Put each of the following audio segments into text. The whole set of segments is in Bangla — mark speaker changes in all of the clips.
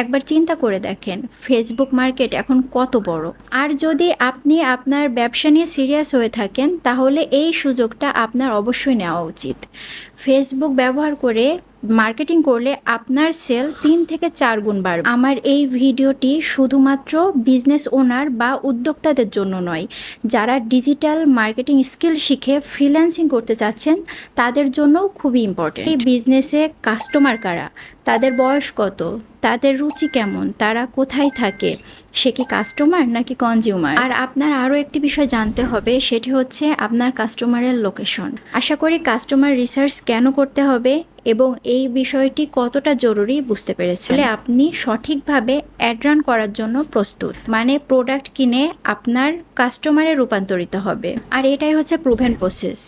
Speaker 1: একবার চিন্তা করে দেখেন ফেসবুক মার্কেট এখন কত বড়। আর যদি আপনি আপনার ব্যবসা নিয়ে সিরিয়াস হয়ে থাকেন, তাহলে এই সুযোগটা আপনার অবশ্যই নেওয়া উচিত। ফেসবুক ব্যবহার করে মার্কেটিং করলে আপনার সেল তিন থেকে চার গুণ বাড়বে। আমার এই ভিডিওটি শুধুমাত্র বিজনেস ওনার বা উদ্যোক্তাদের জন্য নয়, যারা ডিজিটাল মার্কেটিং স্কিল শিখে ফ্রিল্যান্সিং করতে চাচ্ছেন, তাদের জন্য খুবই ইম্পর্টেন্ট এই বিজনেসে কাস্টমার কারা? তাদের বয়স কত? তাদের রুচি কেমন? তারা কোথায় থাকে? সে কি কাস্টমার নাকি কনজিউমার আর আপনার আরও একটি বিষয় জানতে হবে, সেটি হচ্ছে আপনার কাস্টমারের লোকেশন আশা করি কাস্টমার রিসার্চ কেন করতে হবে এবং এই বিষয়টি কতটা জরুরি বুঝতে পেরেছেন। আপনি সঠিকভাবে অ্যাড রান করার জন্য প্রস্তুত। মানে প্রোডাক্ট কিনে আপনার কাস্টমারে রূপান্তরিত হবে। আর এটাই হচ্ছে প্রুভেন প্রসেস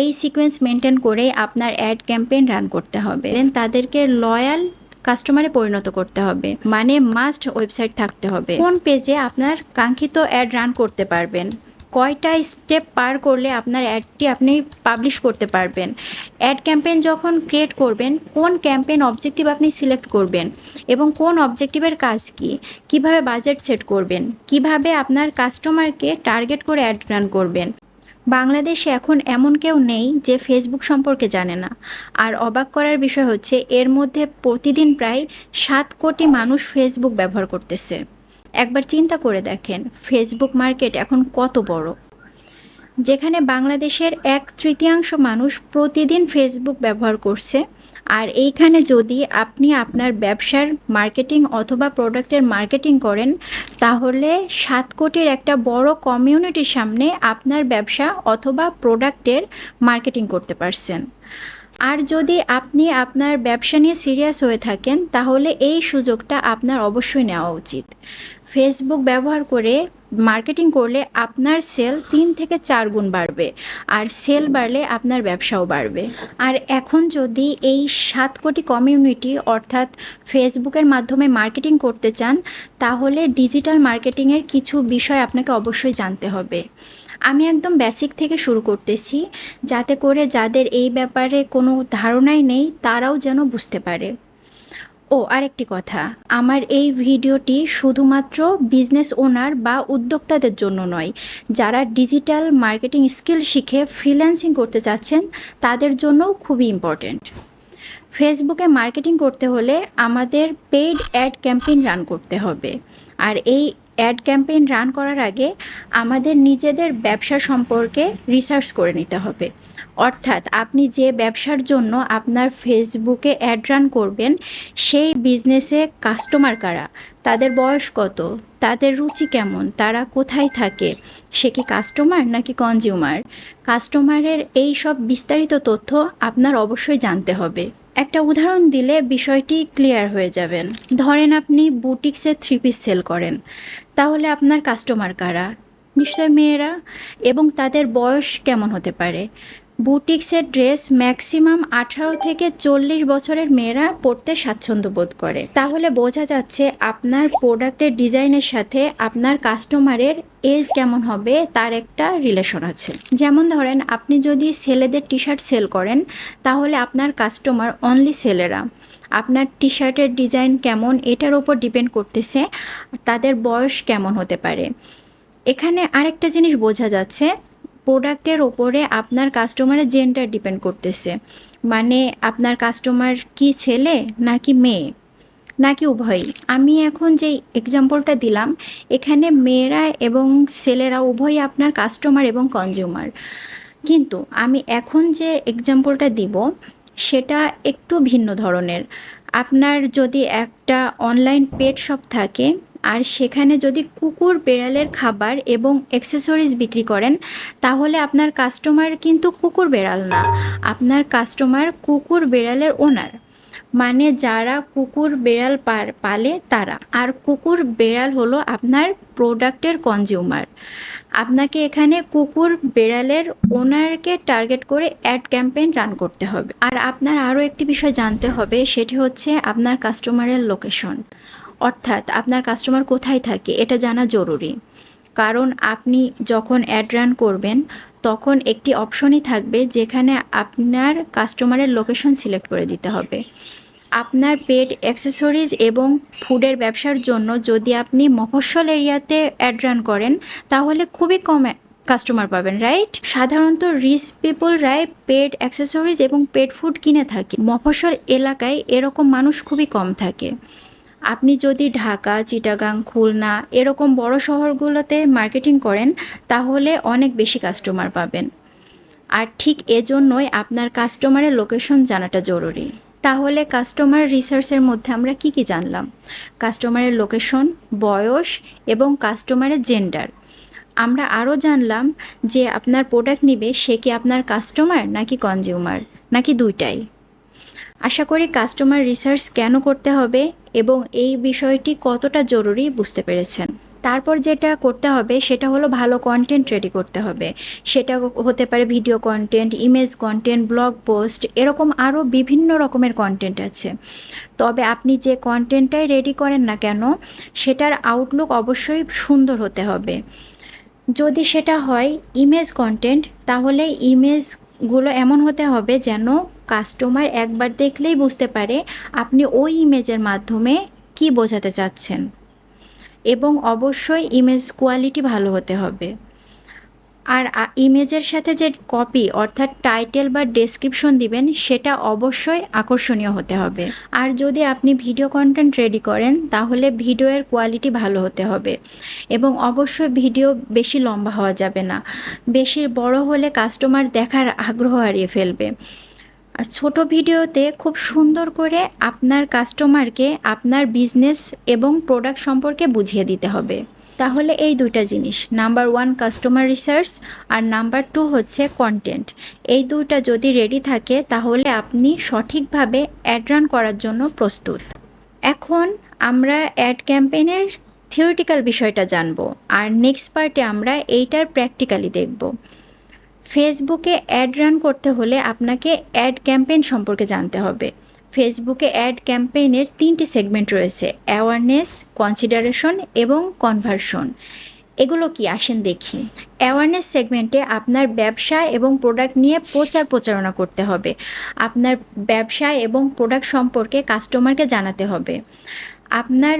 Speaker 1: এই সিকোয়েন্স মেনটেন করে আপনার অ্যাড ক্যাম্পেইন রান করতে হবে। দেন তাদেরকে লয়াল কাস্টমারে পরিণত করতে হবে। মানে মাস্ট ওয়েবসাইট থাকতে হবে। কোন পেজে আপনার কাঙ্ক্ষিত অ্যাড রান করতে পারবেন। কয়টা স্টেপ পার করলে আপনার অ্যাডটি আপনি পাবলিশ করতে পারবেন। অ্যাড ক্যাম্পেইন যখন ক্রিয়েট করবেন, কোন ক্যাম্পেইন অবজেক্টিভ আপনি সিলেক্ট করবেন এবং কোন অবজেক্টিভের কাজ কি? কীভাবে বাজেট সেট করবেন? কীভাবে আপনার কাস্টমারকে টার্গেট করে অ্যাড রান করবেন? বাংলাদেশে এখন এমন কেউ নেই যে ফেসবুক সম্পর্কে জানে না। আর অবাক করার বিষয় হচ্ছে, এর মধ্যে প্রতিদিন প্রায় সাত কোটি মানুষ ফেসবুক ব্যবহার করতেছে। একবার চিন্তা করে দেখেন, ফেসবুক মার্কেট এখন কত বড়। যেখানে বাংলাদেশের এক তৃতীয়াংশ মানুষ প্রতিদিন ফেসবুক ব্যবহার করছে আর এইখানে যদি আপনি আপনার ব্যবসার মার্কেটিং অথবা প্রোডাক্টের মার্কেটিং করেন, তাহলে সাত কোটির একটা বড় কমিউনিটির সামনে আপনার ব্যবসা অথবা প্রোডাক্টের মার্কেটিং করতে পারছেন। আর যদি আপনি আপনার ব্যবসা নিয়ে সিরিয়াস হয়ে থাকেন, তাহলে এই সুযোগটা আপনার অবশ্যই নেওয়া উচিত। ফেসবুক ব্যবহার করে মার্কেটিং করলে আপনার সেল তিন থেকে চার গুণ বাড়বে, আর সেল বাড়লে আপনার ব্যবসাও বাড়বে। আর এখন যদি এই সাত কোটি কমিউনিটি অর্থাৎ ফেসবুকের মাধ্যমে মার্কেটিং করতে চান, তাহলে ডিজিটাল মার্কেটিংয়ের কিছু বিষয় আপনাকে অবশ্যই জানতে হবে। আমি একদম বেসিক থেকে শুরু করতেছি, যাতে করে যাদের এই ব্যাপারে কোনো ধারণাই নেই, তারাও যেন বুঝতে পারে। ও, আরেকটি কথা, আমার এই ভিডিওটি শুধুমাত্র বিজনেস ওনার বা উদ্যোক্তাদের জন্য নয়, যারা ডিজিটাল মার্কেটিং স্কিল শিখে ফ্রিল্যান্সিং করতে চাচ্ছেন, তাদের জন্যও খুবই ইম্পর্ট্যান্ট ফেসবুকে মার্কেটিং করতে হলে আমাদের পেইড অ্যাড ক্যাম্পেইন রান করতে হবে, আর এই অ্যাড ক্যাম্পেইন রান করার আগে আমাদের নিজেদের ব্যবসা সম্পর্কে রিসার্চ করে নিতে হবে। অর্থাৎ আপনি যে ব্যবসার জন্য আপনার ফেসবুকে অ্যাড রান করবেন, সেই বিজনেসে কাস্টমার কারা? তাদের বয়স কত? তাদের রুচি কেমন? তারা কোথায় থাকে? সে কি কাস্টমার নাকি কনজিউমার কাস্টমারের এই সব বিস্তারিত তথ্য আপনার অবশ্যই জানতে হবে। একটা উদাহরণ দিলে বিষয়টি ক্লিয়ার হয়ে যাবেন। ধরেন আপনি বুটিক্সে থ্রি পিস সেল করেন। তাহলে আপনার কাস্টমার কারা? নিশ্চয় মেয়েরা? এবং তাদের বয়স কেমন হতে পারে? বুটিক্সের ড্রেস ম্যাক্সিমাম আঠারো থেকে চল্লিশ বছরের মেয়েরা পরতে স্বাচ্ছন্দ্য বোধ করে। তাহলে বোঝা যাচ্ছে আপনার প্রোডাক্টের ডিজাইনের সাথে আপনার কাস্টমারের এজ কেমন হবে তার একটা রিলেশন আছে। যেমন ধরেন, আপনি যদি ছেলেদের টি শার্ট সেল করেন, তাহলে আপনার কাস্টমার অনলি ছেলেরা। আপনার টি শার্টের ডিজাইন কেমন, এটার ওপর ডিপেন্ড করতেছে তাদের বয়স কেমন হতে পারে। এখানে আরেকটা জিনিস বোঝা যাচ্ছে প্রোডাক্টের ওপরে আপনার কাস্টমারের জেন্ডার ডিপেন্ড করতেছে। মানে আপনার কাস্টমার কি ছেলে নাকি মেয়ে? নাকি উভয়ই? আমি এখন যে এক্সাম্পলটা দিলাম, এখানে মেয়েরা এবং ছেলেরা উভয়ই আপনার কাস্টমার এবং কনজিউমার কিন্তু আমি এখন যে এক্সাম্পলটা দিব, সেটা একটু ভিন্ন ধরনের। আপনার যদি একটা অনলাইন পেট শপ থাকে আর সেখানে যদি কুকুর, বেড়ালের খাবার এবং অ্যাক্সেসরিজ বিক্রি করেন, তাহলে আপনার কাস্টমার কিন্তু কুকুর, বেড়াল না। আপনার কাস্টমার কুকুর, বেড়ালের ওনার মানে যারা কুকুর, বেড়াল পালে তারা। আর কুকুর, বেড়াল হলো আপনার প্রোডাক্টের কনজিউমার আপনাকে এখানে কুকুর, বেড়ালের ওনারকে টার্গেট করে অ্যাড ক্যাম্পেইন রান করতে হবে। আর আপনার আরও একটি বিষয় জানতে হবে, সেটি হচ্ছে আপনার কাস্টমারের লোকেশন অর্থাৎ আপনার কাস্টমার কোথায় থাকে, এটা জানা জরুরি। কারণ আপনি যখন অ্যাড রান করবেন, তখন একটি অপশনই থাকবে যেখানে আপনার কাস্টমারের লোকেশন সিলেক্ট করে দিতে হবে। আপনার পেট অ্যাক্সেসরিজ এবং ফুডের ব্যবসার জন্য যদি আপনি মফস্বল এরিয়াতে অ্যাড রান করেন, তাহলে খুবই কম কাস্টমার পাবেন রাইট সাধারণত রিচ পিপলরাই পেট অ্যাক্সেসরিজ এবং পেট ফুড কিনে থাকে। মফস্বল এলাকায় এরকম মানুষ খুবই কম থাকে। আপনি যদি ঢাকা, চিটাগাং, খুলনা এরকম বড় শহরগুলোতে মার্কেটিং করেন, তাহলে অনেক বেশি কাস্টমার পাবেন। আর ঠিক এজন্যই আপনার কাস্টমারের লোকেশন জানাটা জরুরি। তাহলে কাস্টমার রিসার্চের মধ্যে আমরা কি কি জানলাম? কাস্টমারের লোকেশন বয়স এবং কাস্টমারের জেন্ডার আমরা আরও জানলাম যে আপনার প্রোডাক্ট নিবে সে কি আপনার কাস্টমার নাকি কনজিউমার নাকি দুইটাই? আশা করি কাস্টমার রিসার্চ কেন করতে হবে এবং এই বিষয়টি কতটা জরুরি বুঝতে পেরেছেন। তারপর যেটা করতে হবে সেটা হলো ভালো কন্টেন্ট রেডি করতে হবে। সেটা হতে পারে video content image content blog post এরকম আরও বিভিন্ন রকমের কন্টেন্ট আছে। তবে আপনি যে কন্টেন্টটাই রেডি করেন না কেন, সেটার আউটলুক অবশ্যই সুন্দর হতে হবে। যদি সেটা হয় ইমেজ কন্টেন্ট তাহলে ইমেজগুলো এমন হতে হবে যেন কাস্টমার একবার দেখলেই বুঝতে পারে আপনি ওই ইমেজের মাধ্যমে কি বোঝাতে চাচ্ছেন। এবং অবশ্যই ইমেজ কোয়ালিটি ভালো হতে হবে। আর ইমেজের সাথে যে কপি অর্থাৎ টাইটেল বা ডেসক্রিপশন দিবেন, সেটা অবশ্যই আকর্ষণীয় হতে হবে। আর যদি আপনি ভিডিও কন্টেন্ট রেডি করেন, তাহলে ভিডিওর কোয়ালিটি ভালো হতে হবে। এবং অবশ্যই ভিডিও বেশি লম্বা হওয়া যাবে না। বেশি বড় হলে কাস্টমার দেখার আগ্রহ হারিয়ে ফেলবে। আর ছোট ভিডিওতে খুব সুন্দর করে আপনার কাস্টমারকে, আপনার বিজনেস এবং প্রোডাক্ট সম্পর্কে বুঝিয়ে দিতে হবে। তাহলে এই দুইটা জিনিস নাম্বার ওয়ান কাস্টমার রিসার্চ আর নাম্বার টু হচ্ছে কন্টেন্ট এই দুইটা যদি রেডি থাকে, তাহলে আপনি সঠিকভাবে অ্যাড রান করার জন্য প্রস্তুত। এখন আমরা অ্যাড ক্যাম্পেইনের থিওরিটিক্যাল বিষয়টা জানব, আর নেক্সট পার্টে আমরা এইটার প্র্যাকটিক্যালি দেখব। ফেসবুকে অ্যাড রান করতে হলে আপনাকে অ্যাড ক্যাম্পেইন সম্পর্কে জানতে হবে। ফেসবুকে অ্যাড ক্যাম্পেইনের তিনটি সেগমেন্ট রয়েছে, অ্যাওয়ারনেস, কনসিডারেশন এবং কনভার্সন এগুলো কি? আসেন দেখি। অ্যাওয়ারনেস সেগমেন্টে আপনার ব্যবসা এবং প্রোডাক্ট নিয়ে প্রচার প্রচারণা করতে হবে। আপনার ব্যবসা এবং প্রোডাক্ট সম্পর্কে কাস্টমারকে জানাতে হবে। আপনার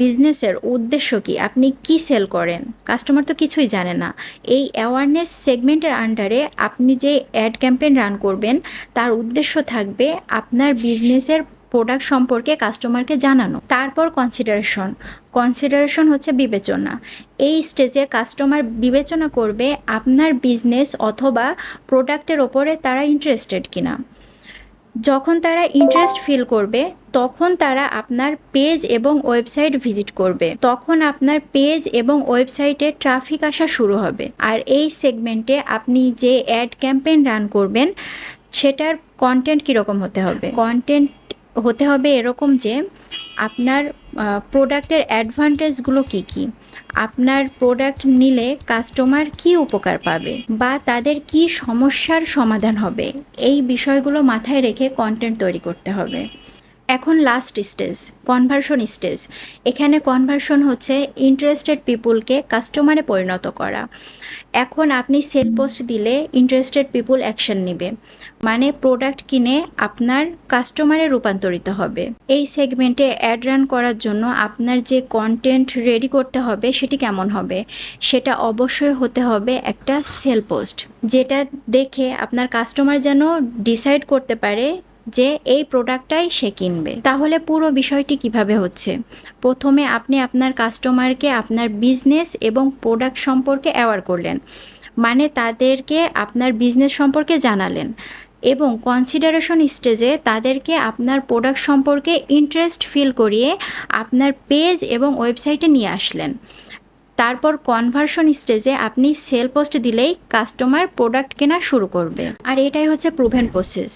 Speaker 1: বিজনেসের উদ্দেশ্য কি? আপনি কি সেল করেন? কাস্টমার তো কিছুই জানে না। এই অ্যাওয়ারনেস সেগমেন্টের আন্ডারে আপনি যে অ্যাড ক্যাম্পেইন রান করবেন, তার উদ্দেশ্য থাকবে আপনার বিজনেসের প্রোডাক্ট সম্পর্কে কাস্টমারকে জানানো। তারপর কনসিডারেশন কনসিডারেশন হচ্ছে বিবেচনা। এই স্টেজে কাস্টমার বিবেচনা করবে আপনার বিজনেস অথবা প্রোডাক্টের ওপরে তারা ইন্টারেস্টেড কিনা। যখন তারা ইন্টারেস্ট ফিল করবে, তখন তারা আপনার পেজ এবং ওয়েবসাইট ভিজিট করবে। তখন আপনার পেজ এবং ওয়েবসাইটে ট্রাফিক আসা শুরু হবে। আর এই সেগমেন্টে আপনি যে অ্যাড ক্যাম্পেইন রান করবেন, সেটার কন্টেন্ট কীরকম হতে হবে? কন্টেন্ট হতে হবে এরকম যে, আপনার প্রোডাক্টের অ্যাডভান্টেজগুলো কী কী? আপনার প্রোডাক্ট নিলে কাস্টমার কি উপকার পাবে বা তাদের কি সমস্যার সমাধান হবে? এই বিষয়গুলো মাথায় রেখে কন্টেন্ট তৈরি করতে হবে। এখন লাস্ট স্টেজ কনভার্সন স্টেজ এখানে কনভার্সন হচ্ছে ইন্টারেস্টেড পিপুলকে কাস্টমারে পরিণত করা। এখন আপনি সেল পোস্ট দিলে ইন্টারেস্টেড পিপুল অ্যাকশন নেবে। মানে প্রোডাক্ট কিনে আপনার কাস্টমারে রূপান্তরিত হবে। এই সেগমেন্টে অ্যাড রান করার জন্য আপনার যে কন্টেন্ট রেডি করতে হবে সেটি কেমন হবে? সেটা অবশ্যই হতে হবে একটা সেল পোস্ট যেটা দেখে আপনার কাস্টমার যেন ডিসাইড করতে পারে যে এই প্রোডাক্টটাই সে কিনবে। তাহলে পুরো বিষয়টি কীভাবে হচ্ছে? প্রথমে আপনি আপনার কাস্টমারকে আপনার বিজনেস এবং প্রোডাক্ট সম্পর্কে অ্যাওয়ার করলেন। মানে তাদেরকে আপনার বিজনেস সম্পর্কে জানালেন এবং কনসিডারেশন স্টেজে তাদেরকে আপনার প্রোডাক্ট সম্পর্কে ইন্টারেস্ট ফিল করিয়ে আপনার পেজ এবং ওয়েবসাইটে নিয়ে আসলেন। তারপর কনভার্সন স্টেজে আপনি সেল পোস্ট দিলেই কাস্টমার প্রোডাক্ট কেনা শুরু করবে। আর এটাই হচ্ছে প্রুভেন প্রসেস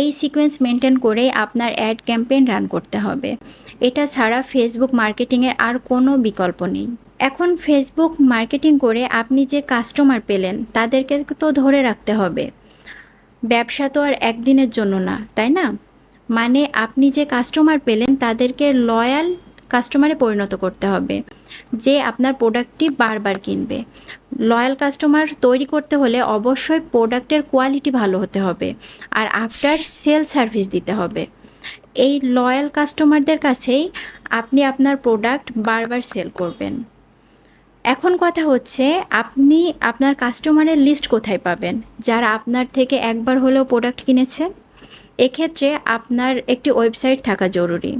Speaker 1: এই সিকোয়েন্স মেনটেন করে আপনার অ্যাড ক্যাম্পেইন রান করতে হবে। এটা ছাড়া ফেসবুক মার্কেটিংয়ের আর কোনো বিকল্প নেই। এখন ফেসবুক মার্কেটিং করে আপনি যে কাস্টমার পেলেন, তাদেরকে তো ধরে রাখতে হবে। ব্যবসা তো আর একদিনের জন্য না, তাই না? মানে আপনি যে কাস্টমার পেলেন, তাদেরকে লয়াল কাস্টমারে পরিণত করতে হবে, যে আপনার প্রোডাক্টটি বারবার কিনবে। লয়াল কাস্টমার তৈরি করতে হলে অবশ্যই প্রোডাক্টের কোয়ালিটি ভালো হতে হবে, আর আফটার সেল সার্ভিস দিতে হবে। এই লয়াল কাস্টমারদের কাছেই আপনি আপনার প্রোডাক্ট বারবার সেল করবেন। এখন কথা হচ্ছে, আপনি আপনার কাস্টমারের লিস্ট কোথায় পাবেন? যারা আপনার থেকে একবার হলেও প্রোডাক্ট কিনেছে? এক্ষেত্রে আপনার একটি ওয়েবসাইট থাকা জরুরি।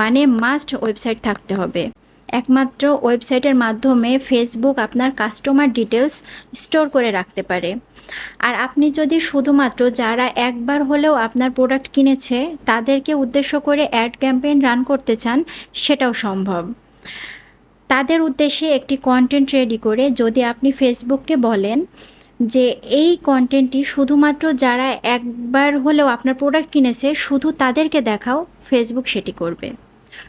Speaker 1: মানে মাস্ট ওয়েবসাইট থাকতে হবে। একমাত্র ওয়েবসাইটের মাধ্যমে ফেসবুক আপনার কাস্টমার ডিটেলস স্টোর করে রাখতে পারে। আর আপনি যদি শুধুমাত্র যারা একবার হলেও আপনার প্রোডাক্ট কিনেছে, তাদেরকে উদ্দেশ্য করে অ্যাড ক্যাম্পেইন রান করতে চান, সেটাও সম্ভব। তাদের উদ্দেশ্যে একটি কন্টেন্ট রেডি করে যদি আপনি ফেসবুককে বলেন যে, এই কন্টেন্টটি শুধুমাত্র যারা একবার হলেও আপনার প্রোডাক্ট কিনেছে, শুধু তাদেরকে দেখাও ফেসবুক সেটি করবে।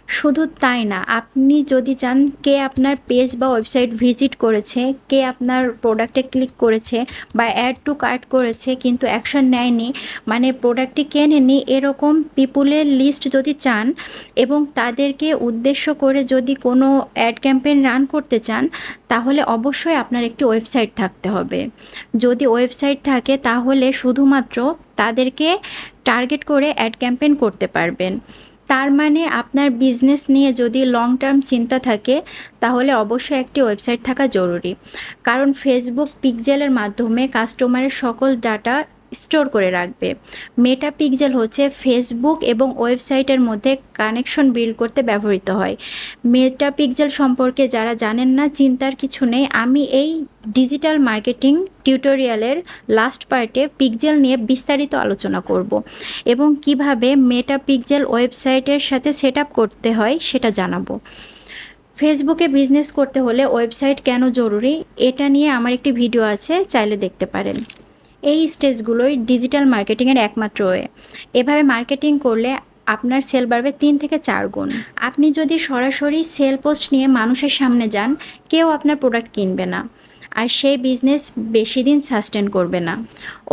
Speaker 1: শুধু তাই না, আপনি যদি চান কে আপনার পেজ বা ওয়েবসাইট ভিজিট করেছে, কে আপনার প্রোডাক্টে ক্লিক করেছে বা অ্যাড টু কার্ট করেছে কিন্তু অ্যাকশন নেয়নি মানে প্রোডাক্টটি কেনেনি এরকম পিপুলের লিস্ট যদি চান এবং তাদেরকে উদ্দেশ্য করে যদি কোনো অ্যাড ক্যাম্পেইন রান করতে চান, তাহলে অবশ্যই আপনার একটি ওয়েবসাইট থাকতে হবে। যদি ওয়েবসাইট থাকে, তাহলে শুধুমাত্র তাদেরকে টার্গেট করে অ্যাড ক্যাম্পেইন করতে পারবেন। তার মানে আপনার বিজনেস নিয়ে যদি লং টার্ম চিন্তা থাকে, তাহলে অবশ্যই একটি ওয়েবসাইট থাকা জরুরি। কারণ ফেসবুক পিকজেলের মাধ্যমে কাস্টমারের সকল ডাটা স্টোর করে রাখবে। মেটা পিকজেল হচ্ছে ফেসবুক এবং ওয়েবসাইটের মধ্যে কানেকশন বিল্ড করতে ব্যবহৃত হয়। মেটা পিকজেল সম্পর্কে যারা জানেন না, চিন্তার কিছু নেই। আমি এই ডিজিটাল মার্কেটিং টিউটোরিয়ালের লাস্ট পার্টে পিকজেল নিয়ে বিস্তারিত আলোচনা করব এবং কীভাবে মেটা পিকজেল ওয়েবসাইটের সাথে সেট করতে হয় সেটা জানাব। ফেসবুকে বিজনেস করতে হলে ওয়েবসাইট কেন জরুরি? এটা নিয়ে আমার একটি ভিডিও আছে, চাইলে দেখতে পারেন। এই স্টেজগুলোই ডিজিটাল মার্কেটিংয়ের একমাত্র ওয়ে। এভাবে মার্কেটিং করলে আপনার সেল বাড়বে তিন থেকে চার গুণ। আপনি যদি সরাসরি সেল পোস্ট নিয়ে মানুষের সামনে যান, কেউ আপনার প্রোডাক্ট কিনবে না। আর সেই বিজনেস বেশি দিন সাস্টেন করবে না।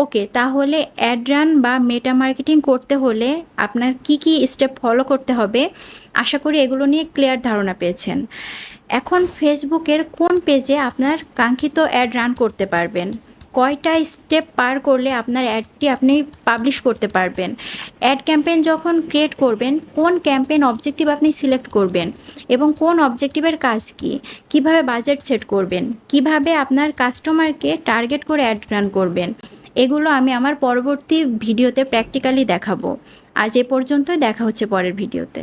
Speaker 1: ওকে, তাহলে অ্যাড রান বা মেটা মার্কেটিং করতে হলে আপনার কি কি স্টেপ ফলো করতে হবে? আশা করি এগুলো নিয়ে ক্লিয়ার ধারণা পেয়েছেন। এখন ফেসবুকের কোন পেজে আপনার কাঙ্ক্ষিত অ্যাড রান করতে পারবেন? কয়টা স্টেপ পার করলে আপনার অ্যাডটি আপনি পাবলিশ করতে পারবেন? অ্যাড ক্যাম্পেইন যখন ক্রিয়েট করবেন, কোন ক্যাম্পেইন অবজেক্টিভ আপনি সিলেক্ট করবেন এবং কোন অবজেক্টিভের কাজ কি? কীভাবে বাজেট সেট করবেন? কীভাবে আপনার কাস্টমারকে টার্গেট করে অ্যাড রান করবেন? এগুলো আমি আমার পরবর্তী ভিডিওতে প্র্যাকটিক্যালি দেখাবো। আজ এ পর্যন্তই, দেখা হচ্ছে পরের ভিডিওতে